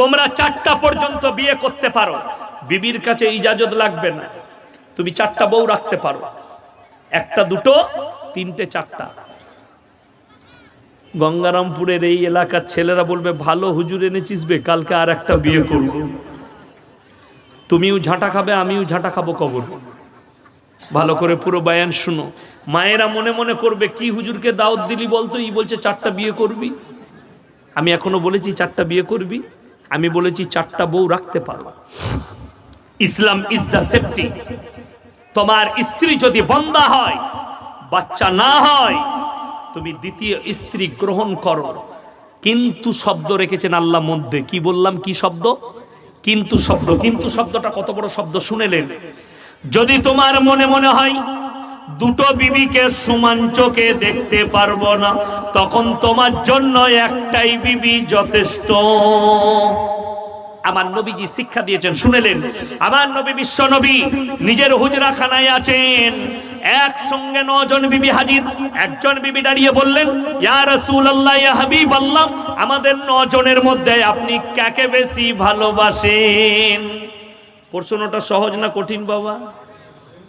তোমরা চারটা পর্যন্ত বিয়ে করতে পারো। বিবির কাছে ইজাজত লাগবে না। তুমি চারটা বউ রাখতে পারো। একটা, দুটো, তিনটে, চারটা। গঙ্গারামপুরের এই এলাকার ছেলেরা বলবে, ভালো হুজুর এনেছিস বে, কালকে আর একটা বিয়ে করব। তুমিও ঝাঁটা খাবে, আমিও ঝাঁটা খাব কবর। ভালো করে পুরো বায়ান শুনো। মায়েরা মনে মনে করবে, কি হুজুরকে দাওয়াত দিলি বলতো, ই বলছে চারটা বিয়ে করবি? আমি এখনও বলেছি, চারটা বিয়ে করবি? আমি বলেছি চারটা বউ রাখতে পারো। ইসলাম ইজ দ্য সেফটি তোমার স্ত্রী যদি বন্দা হয়, বাচ্চা না হয়, তুমি দ্বিতীয় স্ত্রী গ্রহণ করো। কিন্তু শব্দ রেখেছেন আল্লাহ মধ্যে। কি বললাম? কি শব্দ? কিন্তু শব্দ। কিন্তু শব্দটা কত বড় শব্দ শুনেলেন। যদি তোমার মনে মনে হয় দুটো বিবিকে সমান চোখে দেখতে পারব না। তখন তোমার জন্য একটাই বিবি যথেষ্ট। আমার নবীজি শিক্ষা দিয়েছেন, শুনেলেন। আমার নবী বিশ্ব নবী নিজের হুজরাখানায় আছেন। একসঙ্গে নজন বিবি হাজির। একজন বিবি দাঁড়িয়ে বললেন, ইয়া রাসূলুল্লাহ, ইয়া হাবিবাল্লাহ, আমাদের নজনের মধ্যে আপনি কাকে বেশি ভালোবাসেন? প্রশ্নটা সহজ না কঠিন বাবা?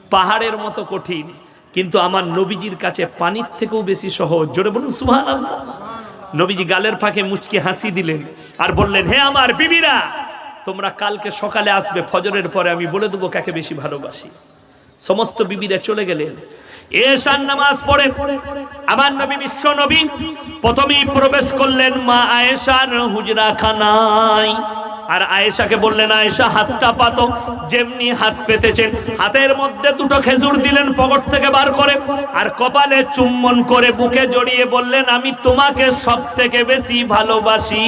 পাহাড়ের মতো কঠিন। কিন্তু আমার নবীজির কাছে পানির থেকেও বেশি সহজ। জোরে বলুন, সুবহানাল্লাহ। নবীজি গালের ফাঁকে মুচকে হাসি দিলেন আর বললেন, হে আমার বিবিরা, তোমরা কালকে সকালে আসবে, ফজরের পরে আমি বলে দেবো কাকে বেশি ভালোবাসি। সমস্ত বিবিরা চলে গেলেন। এশান নামাজ পড়ে আমার নবী বিশ্ব নবী প্রথমেই প্রবেশ করলেন মা আয়েশার হুজরা খানায় আর আয়েশাকে বললেন, আয়েশা, হাতটা পাতো। যেমনি হাত পেতেছেন, হাতের মধ্যে দুটো খেজুর দিলেন পকট থেকে বার করে আর কপালে চুম্বন করে বুকে জড়িয়ে বললেন, আমি তোমাকে সব থেকে বেশি ভালোবাসি।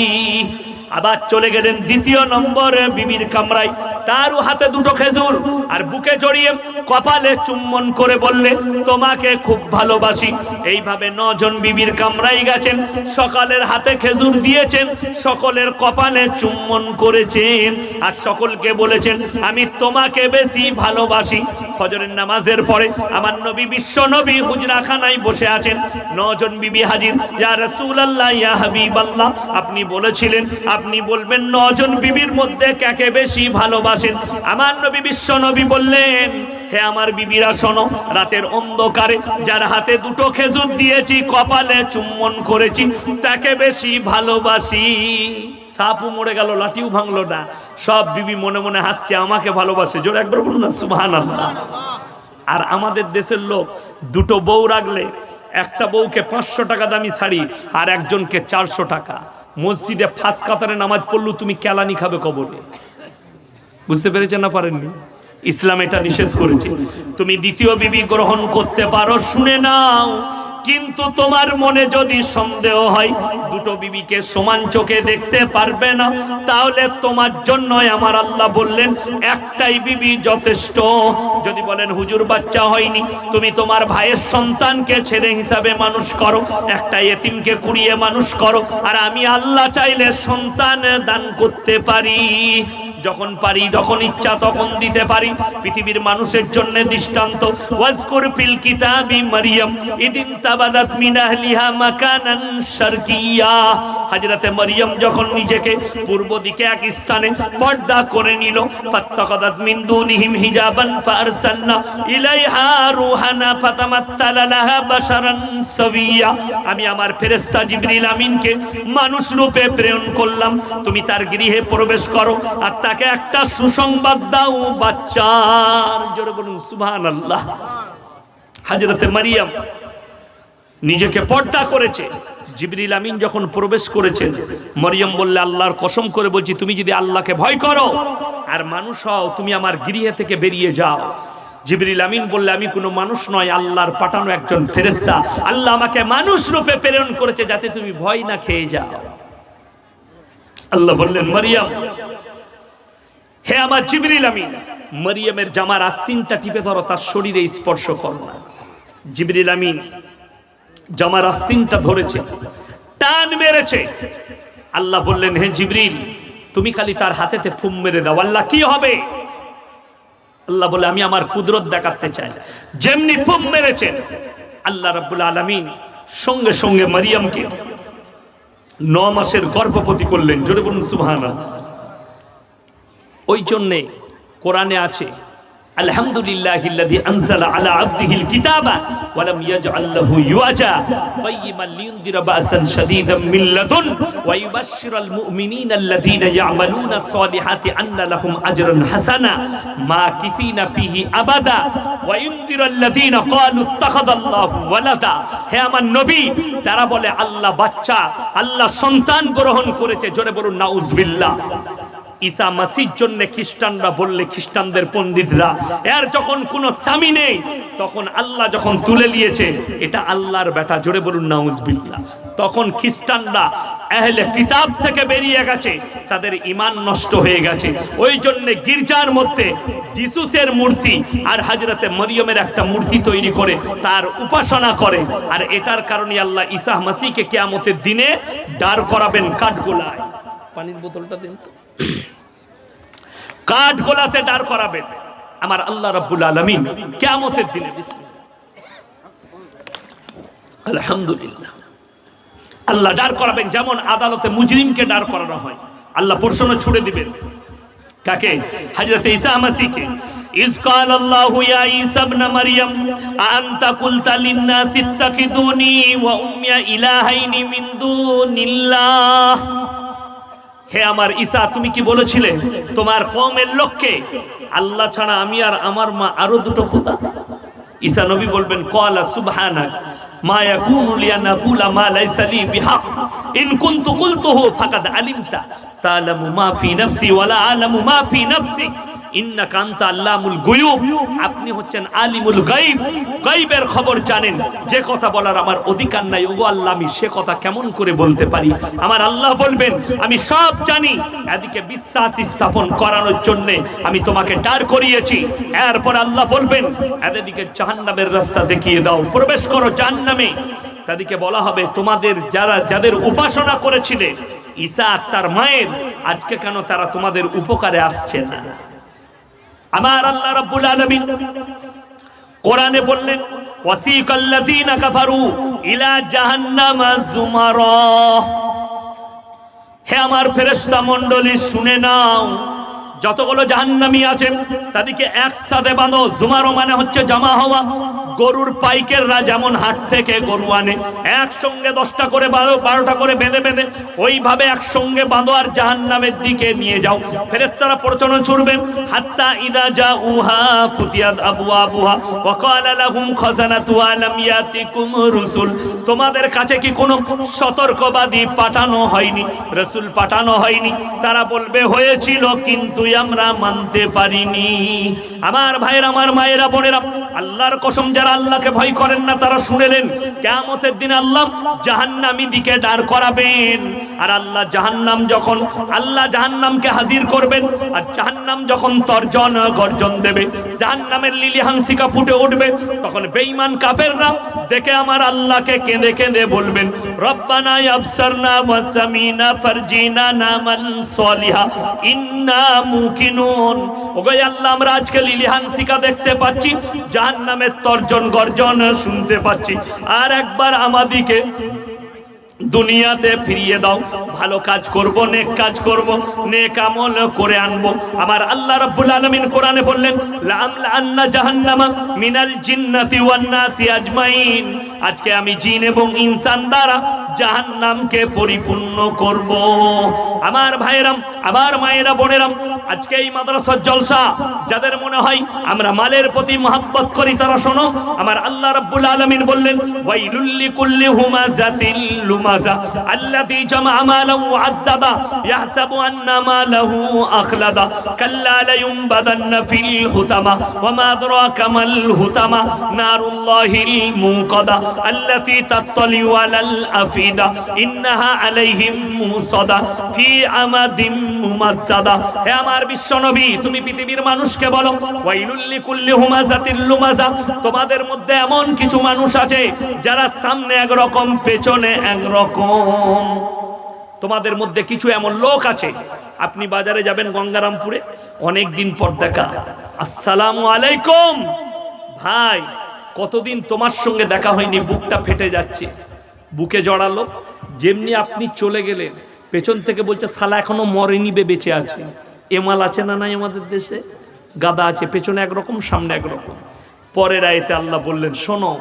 আবার চলে গেলেন দ্বিতীয় নম্বর বিবির কামরায়। তারও হাতে দুটো খেজুর আর বুকে জড়িয়ে কপালে চুম্বন করে বললে, তোমাকে খুব ভালোবাসি। এইভাবে নজন বিবির কামরাই গেছেন, সকালের হাতে খেজুর দিয়েছেন, সকলের কপালে চুম্বন করেছেন আর সকলকে বলেছেন, আমি তোমাকে বেশি ভালোবাসি। ফজরের নামাজের পরে আমার নবী বিশ্ব নবী হুজরাখানায় বসে আছেন। নজন বিবি হাজির, ইয়া রাসূলুল্লাহ, ইয়া হাবিবাল্লাহ। আপনি বলেছিলেন আপনি বলবেন, নজন বিবির মধ্যে কাকে বেশি ভালোবাসেন? আমার নবী বিশ্ব নবী বললেন, হে আমার বিবিরা শোনো, রাতের অন্ধকারে যার হাতে দুটো খেজুর দিয়েছি, কপালে চুম্বন করেছি, তাকে বেশি ভালোবাসি। সাপও মরে গেল, লাঠিও ভাঙলো না। সব বিবি মনে মনে হাসছে, আমাকে ভালোবাসে। জোর একবার বলুন না, সুবহানাল্লাহ। আর আমাদের দেশের লোক, দুটো বউ রাখলে একটা বউকে পাঁচশো টাকা দামি শাড়ি আর একজনকে চারশো টাকা। মসজিদে ফাঁস কাতারে নামাজ পড়ল, তুমি কেলানি খাবে কবরে। বুঝতে পেরেছেন না পারেননি? ইসলাম এটা নিষেধ করেছে। তুমি দ্বিতীয় বিবি গ্রহণ করতে পারো, শুনে নাও। কিন্তু তোমার মনে যদি সন্দেহ হয়, দুটো বিবিকে সমান চোখে দেখতে পারবে না, তাহলে তোমার জন্যই আমার আল্লাহ বললেন, একটাই বিবি যথেষ্ট। যদি বলেন, হুজুর, বাচ্চা হয়নি, তুমি তোমার ভাইয়ের সন্তানকে ছেলে হিসাবে মানুষ করো, একটা এতিমকে কুড়িয়ে মানুষ করো, আর আমি আল্লাহ চাইলে সন্তান দান করতে পারি। যখন পারি, যখন ইচ্ছা, তখন দিতে পারি। পৃথিবীর মানুষের জন্য দৃষ্টান্ত। ওয়াজকুর ফিল কিতাবি মারিয়াম, ইদিন মাকানান শারকিয়া। হযরতে মারিয়াম যখন নিজেকে পূর্ব দিকে এক স্থানে পর্দা করে নিল, ফাত্তাকাদাত মিন দুনিহিম হিজাবান ফারসালনা ইলাইহা রূহানা বাশারান সাবিয়া। আমি আমার ফেরেশতা জিবরিল আমিনকে মানুষ রূপে প্রেরণ করলাম। তুমি তার গৃহে প্রবেশ করো আর তাকে একটা সুসংবাদ দাও, বাচ্চার। জোরে বলুন, সুবহানাল্লাহ। হযরতে মারিয়াম নিজেকে পর্দা করেছে। জিবরিল আমিন যখন প্রবেশ করেছেন, মরিয়ম বললে, আল্লাহর কসম করে বলছি, তুমি যদি আল্লাহকে ভয় করো আর মানুষ হও, তুমি আমার গৃহে থেকে বেরিয়ে যাও। জিবরিল আমিন বললে, আমি কোনো মানুষ নয়, আল্লাহর পাঠানো একজন ফেরেস্তা আল্লাহ আমাকে মানুষ রূপে প্রেরণ করেছে যাতে তুমি ভয় না খেয়ে যাও। আল্লাহ বললেন, মরিয়ম, হে আমার জিবরিল আমিন, মরিয়মের জামার আস্তিনটা টিপে ধরো, তার শরীরে স্পর্শ করো না। জিবরিল আমিন জামার আস্তিনটা ধরেছে, টান মেরেছে। আল্লাহ বললেন, হে জিবরিল, তুমি খালি তার হাতেতে ফুম মেরে দাও, আল্লাহ কি হবে? আল্লাহ বলে, আমি আমার কুদরত দেখাতে চাই। যেমনি ফুম মেরেছেন আল্লাহ রাব্বুল আলামিন সঙ্গে সঙ্গে মারিয়ামকে ন মাসের গর্ভবতী করলেন। জোরে বলুন, সুবহানাল্লাহ। ওই জন্যে কোরআনে আছে আলহামদুলিল্লাহিল্লাযী আনজালা আলা আবদিহিল কিতাবা ওয়া লাম ইয়াজআল লাহু ইওয়াজা কাইয়িমান লিয়ুনদিরা বাসান শাদীদাম মিন লাদুন ওয়া ইউবাশশিরাল মুমিনিনা আল্লাযীনা ইয়ামালুনা সলিহাতি আন্না লাহুম আজরান হাসানা মাকিফিনা ফিহি আবাদা। ওয়া ইউনদিরা আল্লাযীনা ক্বালু ইত্তাখাযাল্লাহু ওয়ালাদা। হে আমার নবী, তারা বলে, আল্লাহ বাচ্চা, আল্লাহ সন্তান গ্রহণ করেছে। জোরে বলুন, নাউজুবিল্লাহ। ঈসা মাসির জন্য খ্রিস্টানরা বললে খ্রিস্টানদের পণ্ডিতরা, এর যখন কোনো স্বামী নেই, তখন আল্লাহ যখন তুলে নিয়েছে, এটা আল্লাহর বেটা, জোরে বলুন, নাউজবিল্লাহ। তখন খ্রিস্টানরা আহলে কিতাব থেকে বেরিয়ে গেছে, তাদের ইমান নষ্ট হয়ে গেছে। ওই জন্য গির্জার মধ্যে জিসুসের মূর্তি আর হাজরাতে মরিয়মের একটা মূর্তি তৈরি করে তার উপাসনা করে। আর এটার কারণে আল্লাহ ঈসা মাসিকে কেয়ামতের দিনে দাঁড় করাবেন কাঠগোলায়। পানির বোতলটা দিন তো। কাঠ গোলাতে দাঁড় করাবেন আমার আল্লাহ রাব্বুল আলামিন কিয়ামতের দিনে বিসমিল্লাহ আলহামদুলিল্লাহ আল্লাহ দাঁড় করাবেন যেমন আদালতে মুজরিমকে দাঁড় করানো হয় আল্লাহ প্রশ্ন ছুড়ে দিবেন কাকে হযরত ঈসা মাসিকে ইজ قال الله يا عيسى ابن مريم أأنت قلت للناس اتخذوني وأمي إلهين من دون الله হে আমার ঈসা, তুমি কি বলেছিলে? তোমার কমের লোককে? আল্লাহ ছাড়া আমি আর আমার মা আরও দুটো খোদা। ঈসা নবী বলবেন, কলা সুবহানাক, মা ইয়াকুনু লিয়ানা কুলা মা লাইসা লি বিহাক। ইন কুনতু কুলতুহু ফাকাদ আলিমতা। তা'লামু মা ফি নাফসি ওয়ালা আ'লামু মা ফি নাফসিক। ইন্নাকা আনতা আল্লামুল গুয়ুব। আপনি হচ্ছেন আলিমুল গায়ব। গায়বের খবর জানেন। যে কথা বলার আমার অধিকার নাই। ওগো আল্লাহ, আমি সে কথা কেমন করে বলতে পারি? আমার আল্লাহ বলবেন, আমি সব জানি। এদিকে বিশ্বাস স্থাপন করানোর জন্য আমি তোমাকে দাঁড় করিয়েছি। এরপর আল্লাহ বলবেন, এদিকে জাহান্নামের রাস্তা দেখিয়ে দাও। প্রবেশ করো জাহান্নামে। তাদেরকে বলা হবে, তোমাদের যারা, যাদের উপাসনা করেছিলে, ঈসা আর তার মায়ের, আজকে কেন তারা তোমাদের উপকারে আসছে না? আমার আল্লাহ রাব্বুল আলামিন কোরআনে বললেন, ওয়াসিকাল্লাযীনা কাফারু ইলা জাহান্নামা যুমারা হে আমার ফেরেশতা মণ্ডলী শুনে নাও যতগুলো জাহান্নামি আছে, তাদেরকে একসাথে বাঁধো। জুমারো মানে হচ্ছে জমা হওয়া। গরুর পাইকেররা যেমন হাট থেকে গরু আনে, একসঙ্গে দশটা করে বারো বারোটা করে বেঁধে বেঁধে, ওইভাবে একসঙ্গে বাঁধো আর জাহান্নামের দিকে নিয়ে যাও। ফেরেস্তারা প্রচলন ছুড়বে, হাত্তা ইদা যা উহা ফুতিয়াদ আবু আবুহা ওয়াকাল লাহুম খাজানাতু আলাম ইয়াতিকুম রুসুল। তোমাদের কাছে কি কোনো সতর্কবাদী পাঠানো হয়নি? রসুল পাঠানো হয়নি। তারা বলবে, হয়েছিল, কিন্তু আমরা মানতে পারিনি। আমার ভাইয়ের, আমার মায়েরা, বোনেরা, আল্লাহর কসম যারা আল্লাহকে ভয় করেন না, তারা শুনেলেন, কেয়ামতের দিন আল্লাহ জাহান্নামী দিকে দাঁড় করাবেন। আর আল্লাহ জাহান্নাম যখন, আল্লাহ জাহান্নামকে হাজির করবেন, আর জাহান্নাম যখন তর্জন, গর্জন দেবে, জাহান্নামের লিলি হাংসিকা ফুটে উঠবে, তখন বেঈমান কাফেররা দেখে আমার আল্লাহকে কেঁদে কেঁদে বলবেন, রব্বানা আবসারনা ওয়াসামিনা ফারজিনা নামাল সলিহা, ইন্না মুকিনুন ওগাই আল্লাহ, আমরা আজকে লিলিহান শিকা দেখতে পাচ্ছি, জাহান্নামের তর্জন গর্জন শুনতে পাচ্ছি। আর একবার আমাদিকে দুনিয়াতে ফিরিয়ে দাও। ভালো কাজ করব, নেক কাজ করব, নেক আমল করে আনব। আমার আল্লাহ রাব্বুল আলামিন কোরআনে বললেন লামলা আন্না জাহান্নামা মিনাল জিন্নাতি ওয়ান নাসি আজমাইন। আজকে আমি জিন এবং ইনসান দ্বারা জাহান্নামকে পরিপূর্ণ করব। আমার ভাইয়েরাম, আমার মায়েরা, বোনেরাম, আজকে এই মাদ্রাসার জলসা, যাদের মনে হয় আমরা মালের প্রতি মহাব্বত করি, তারা শোনো, আমার আল্লাহ রাব্বুল আলামিন বললেন ওয়াইলুল্লি কুল্লি হুমাজাতিল লুমাজা আল্লাযী জামা মালান ওয়াদ্দাদা ইয়াহসাবু আন্না মালাহু আখলাদা কাল্লা লায়ুমবাদান্না ফিল হুতামা ওয়ামা আদরাকা মাল হুতামা নারুল্লাহিল মুকাদা আল্লাতী তাত্তালিউ আলাল আফিদা ইন্নাহা আলাইহিম মুসাদা ফি আমাদিম মুমাদ্দাদা হে আমার বিশ্বনবী, তুমি পৃথিবীর মানুষকে বলো ওয়াইলুল্লি কুল্লি হুমাজাতিল লুমাজা। তোমাদের মধ্যে এমন কিছু মানুষ আছে যারা সামনে একরকম, পেছনে একরকম। তোমাদের মধ্যে কিছু এমন লোক আছে। আপনি বাজারে যাবেন গঙ্গারামপুরে, অনেক দিন পর দেখা। আসসালামু আলাইকুম। ভাই, কতদিন তোমার সঙ্গে দেখা হয়নি? বুকটা ফেটে যাচ্ছে। বুকে জড়ালো। যেমনি আপনি চলে গেলেন, পেছন থেকে বলছে সালা এখনও মরেনি বে, বেঁচে আছে। এমাল আছে না নাই আমাদের দেশে? গাদা আছে, পেছনে একরকম, সামনে একরকম। পরের আয়তে আল্লাহ বললেন, শোনো,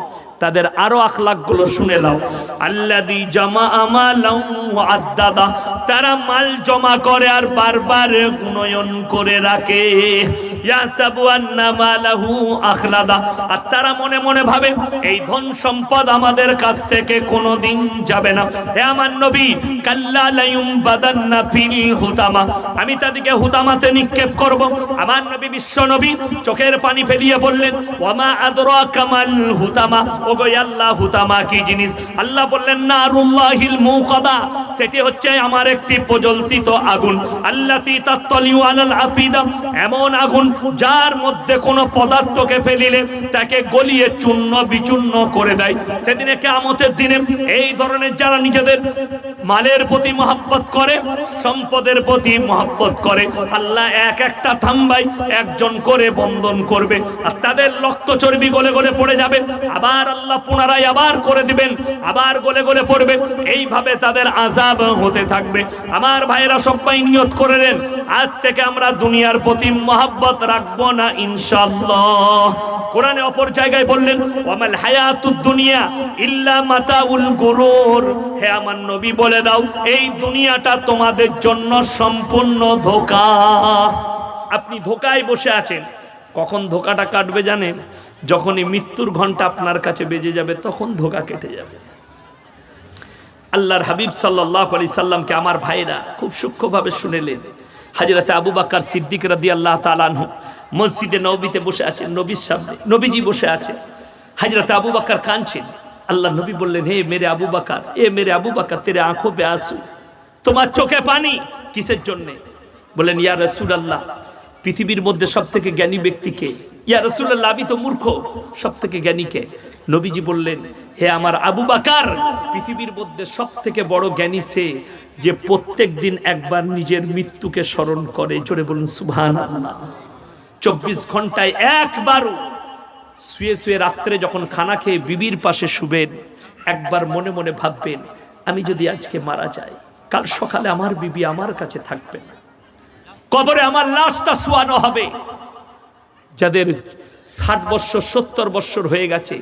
তাদের আরও আখলাকগুলো শুনে নাও। আল্লাদি জামা আমালাউ আদাদা, তারা মাল জমা করে আর বারবার গুণয়ন করে রাখে। আর তারা মনে মনে ভাবে, এই ধন সম্পদ আমাদের কাছ থেকে কোনোদিন যাবে না। হে আমার নবী ফিল হুতামা, আমি তাদেরকে হুতামাতে নিক্ষেপ করব। আমার নবী বিশ্ব নবী চোখের পানি ফেলিয়ে বললেন ওয়ামা আল্লাহ, হুতামা কি জিনিস? আল্লাহ বললেন সেটি হচ্ছে আমার একটি আগুন। এমন আগুন যার মধ্যে ফেলিলে তাকে গলিয়ে চূর্ণ বিচূর্ণ করে দেয়। সেদিনে কেয়ামতের দিনে এই ধরনের যারা নিজেদের মালের প্রতি মহাব্বত করে, সম্পদের প্রতি মহাব্বত করে, আল্লাহ এক একটা থাম্বাই একজন করে বন্ধন করবে। আর তাদের রক্ত চর্বি গলে গলে পড়ে যাবে। আবার আল্লাহ পুনরায় আবার করে দিবেন, আবার গলে গলে পড়বে। এইভাবে তাদের আজাব হতে থাকবে। আমার ভাইয়েরা সবাই নিয়ত করে নেন, আজ থেকে আমরা দুনিয়ার প্রতি মহাব্বত রাখব না ইনশাল্লাহ কোরআনে অপর জায়গায় বললেন, ওয়ামাল হায়াতুদ দুনিয়া ইল্লা মাতাউল গুরুর। হে আমার নবী, বলে দাও, এই দুনিয়াটা তোমাদের জন্য সম্পূর্ণ ধোকা। আপনি ধোকায় বসে আছেন। কখন ধোকাটা কাটবে জানেন? যখনই মৃত্যুর ঘণ্টা আপনার কাছে বেজে যাবে, তখন ধোকা কেটে যাবে। আল্লাহর হাবিব সাল্লাহ আলি সাল্লামকে আমার ভাইরা খুব সূক্ষ্মভাবে শুনেলেন। হাজরতে আবু বাক্কার সিদ্দিক রাদি আল্লাহ তালানহ মসজিদে নবীতে বসে আছেন, নবীর সামনে, নবীজি বসে আছে হাজরতে আবু বাক্কার কাঁদছেন। আল্লাহ নবী বললেন, হে মেরে আবু বাকার, এ মেরে আবু বাকার, তেরে আঁখো পে আসু। তোমার চোখে পানি, কিসের জন্যে? বললেন, ইয়া রসুল আল্লাহ পৃথিবীর মধ্যে সব থেকে জ্ঞানী ব্যক্তিকে ইয়া রসুল্লাহ আমি তো মূর্খ। সব থেকে জ্ঞানীকে নবীজি বললেন, হে আমার আবু বাকার, পৃথিবীর মধ্যে সব থেকে বড় জ্ঞানী সে যে প্রত্যেক দিন একবার নিজের মৃত্যুকে স্মরণ করে। জোরে বলুন সুভান চব্বিশ ঘন্টায় একবারও শুয়ে শুয়ে রাত্রে যখন খানা খেয়ে বিবির পাশে শুবেন, একবার মনে মনে ভাববেন, আমি যদি আজকে মারা যাই, কাল সকালে আমার বিবি আমার কাছে থাকবে না। কবরে আমার লাশটা শোয়ানো হবে। যাদের ষাট বৎসর সত্তর বৎসর হয়ে গেছে,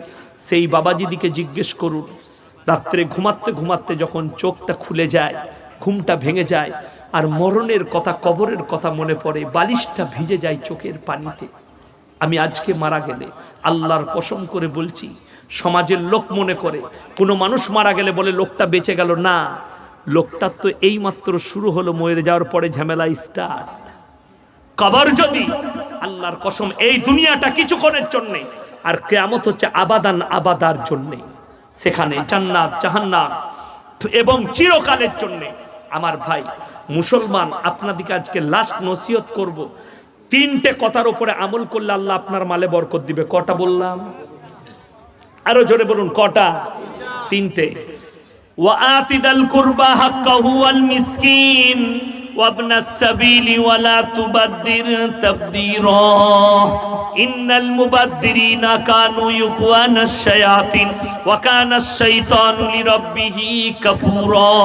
সেই বাবাজিদিকে জিজ্ঞেস করুন। রাত্রে ঘুমাতে ঘুমাতে যখন চোখটা খুলে যায়, ঘুমটা ভেঙে যায়, আর মরণের কথা, কবরের কথা মনে পড়ে, বালিশটা ভিজে যায় চোখের পানিতে। আমি আজকে মারা গেলে, আল্লাহর কসম করে বলছি, সমাজের লোক মনে করে, কোনো মানুষ মারা গেলে বলে, লোকটা বেঁচে গেল। না, লোকটার তো এইমাত্র শুরু হলো, মরে যাওয়ার পরে ঝামেলা স্টার্ট কবর যদি, আল্লাহর কসম, এই দুনিয়াটা কিছুক্ষণের জন্যে, আর কেয়ামত হচ্ছে আবাদান আবাদার জন্যে। সেখানে জান্নাত, জাহান্নাত এবং চিরকালের জন্যে। আমার ভাই, মুসলমান, আপনাদিকে আজকে লাস্ট নসিহত করব। তিনটে কথার উপরে আমল করলে আল্লাহ আপনার মালে বরকত দিবে। কটা বললাম? আরও জোরে বলুন, কটা? তিনটে। ওয়া আতিদাল কুরবা হাক্কাহু আল মিসকিন। وابن السبيل ولا تبذر تبذيرا إن المبذرين كانوا يخوان الشياطين وكان الشيطان لربه كفورا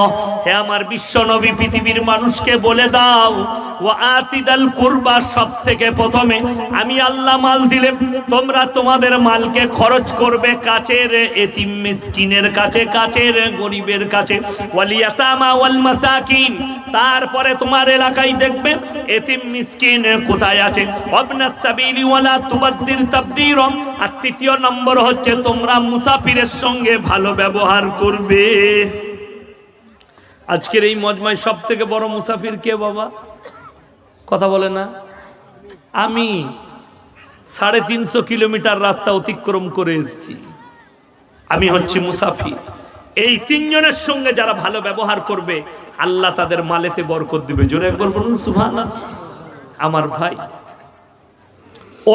হে আমার বিশ্ব নবী পৃথিবীর মানুষকে বলে দাও ও আতিদাল কুরবা সব থেকে প্রথমে আমি আল্লাহ মাল দিলে তোমরা তোমাদের মালকে খরচ করবে কাছের এতিম মিসকিনের কাছে কাছের গরিবের কাছে ওয়ালিয়াতামা ওয়াল মাসাকিন তারপরে তোমার এলাকায় দেখবে এতিম মিসকিন কোথায় আছে। আর তৃতীয় নম্বর হচ্ছে তোমরা মুসাফিরের সঙ্গে ভালো ব্যবহার করবে। আজকের এই মজমায় সব থেকে বড় মুসাফির কে বাবা? কথা বলে না। আমি সাড়ে তিনশো কিলোমিটার রাস্তা অতিক্রম করে এসেছি। আমি হচ্ছি মুসাফির। এই তিনজনের সঙ্গে যারা ভালো ব্যবহার করবে, আল্লাহ তাদের মালেতে বরকত দিবে। জোরে বলুন সুভানা আমার ভাই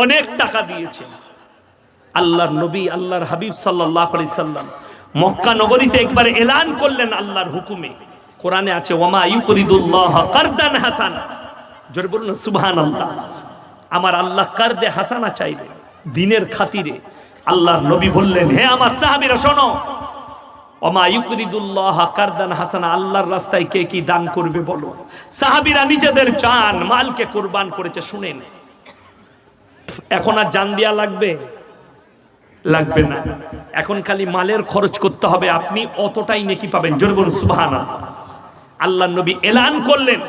অনেক টাকা দিয়েছে। আল্লাহর নবী, আল্লাহর হাবিব সাল্লাহ সাল্লাম মক্কা নগরীতে একবার এলান করলেন আল্লাহর হুকুমে। কোরআনে আছে, ওমা ইউকরিদুল্লাহ কারদান হাসান। জোরে বলুন সুবহান আল্লাহ আমার আল্লাহ কারদে হাসানা চাইবে, দিনের খাতিরে। আল্লাহর নবী বললেন, হে আমার সাহাবীরা, শোনো। হাসান রাস্তায় কে কি দান করবে বলো? সাহাবিরা নিজেদের মালকে কোরবান করেছে এখন আর জান দিয়া লাগবে? লাগবে না। এখন খালি মালের খরচ করতে হবে, আপনি অতটাই নেকি পাবেন। জোরে বলুন, সুবহানাল্লাহ। আল্লাহ নবী এলান করলেন।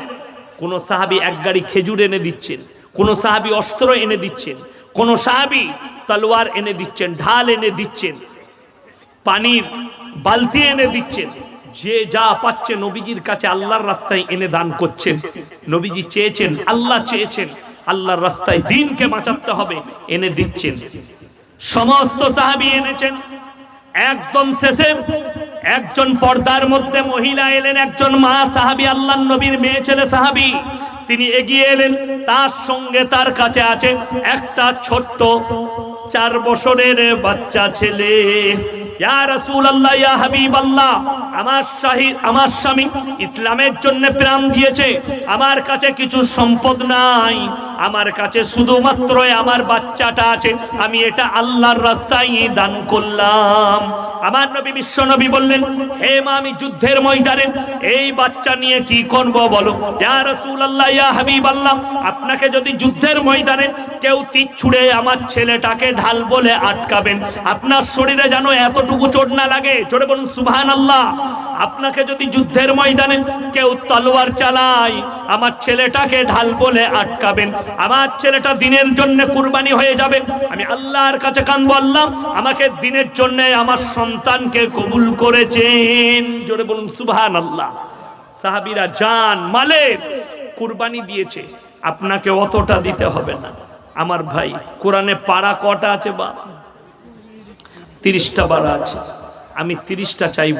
কোন সাহাবি এক গাড়ি খেজুর এনে দিচ্ছেন, কোন সাহাবি অস্ত্র এনে দিচ্ছেন, কোন সাহাবি তলোয়ার এনে দিচ্ছেন, ঢাল এনে দিচ্ছেন, পানির বালতি এনে দিচ্ছেন। যে যা পাচ্ছে নবীজির কাছে আল্লাহর রাস্তায় এনে দান করছেন। নবীজি চেয়েছেন, আল্লাহ চেয়েছেন, আল্লাহর রাস্তায় দিনকে বাঁচাতে হবে, এনে দিচ্ছেন। সমস্ত সাহাবি এনেছেন। একদম শেষে একজন পর্দার মধ্যে মহিলা এলেন, একজন মা সাহাবি, আল্লাহ নবীর মেয়ে ছেলে সাহাবি। তিনি এগিয়ে এলেন, তার সঙ্গে তার কাছে আছে একটা ছোট্ট চার বছরের বাচ্চা ছেলে। ইয়া রাসূলুল্লাহ, ইয়া হাবিবাল্লাহ, আমার শাহী, আমার স্বামী ইসলামের জন্য প্রাণ দিয়েছে, আমার কাছে কিছু সম্পদ নাই, আমার কাছে শুধুমাত্র আমার বাচ্চাটা আছে, আমি এটা আল্লাহর রাস্তায় দান করলাম। আমার নবী, বিশ্ব নবী বললেন, হে মা, আমি যুদ্ধের ময়দানে এই বাচ্চা নিয়ে কি করব বলো? ইয়া রাসূলুল্লাহ, ইয়া হাবিবাল্লাহ, আপনাকে যদি যুদ্ধের ময়দানে কেউ তীর ছুঁড়ে আমার ছেলেটাকে ঢাল বলে আটকাবেন, আপনার শরীরে যেন এতটুকু চোট না লাগে? চোটে বলুন সুবহান আল্লাহ আপনাকে যদি যুদ্ধের ময়দানে কেউ তলোয়ার চালায়, আমার ছেলেটাকে ঢাল বলে আটকাবেন। আমার ছেলেটা দিনের জন্য কুরবানি হয়ে যাবে। আমি আল্লাহর কাছে কান বললাম আমাকে দিনের জন্য আমার সন্তানকে কবুল করেছেন। জোরে বলুন সুবহান আল্লাহ সাহাবিরা জান, মালের কুরবানি দিয়েছে। আপনাকে অতটা দিতে হবে না। আমার ভাই, কোরআনে পাড়া কটা আছে বা তিরিশটা বাড়া আছে। আমি তিরিশটা চাইব।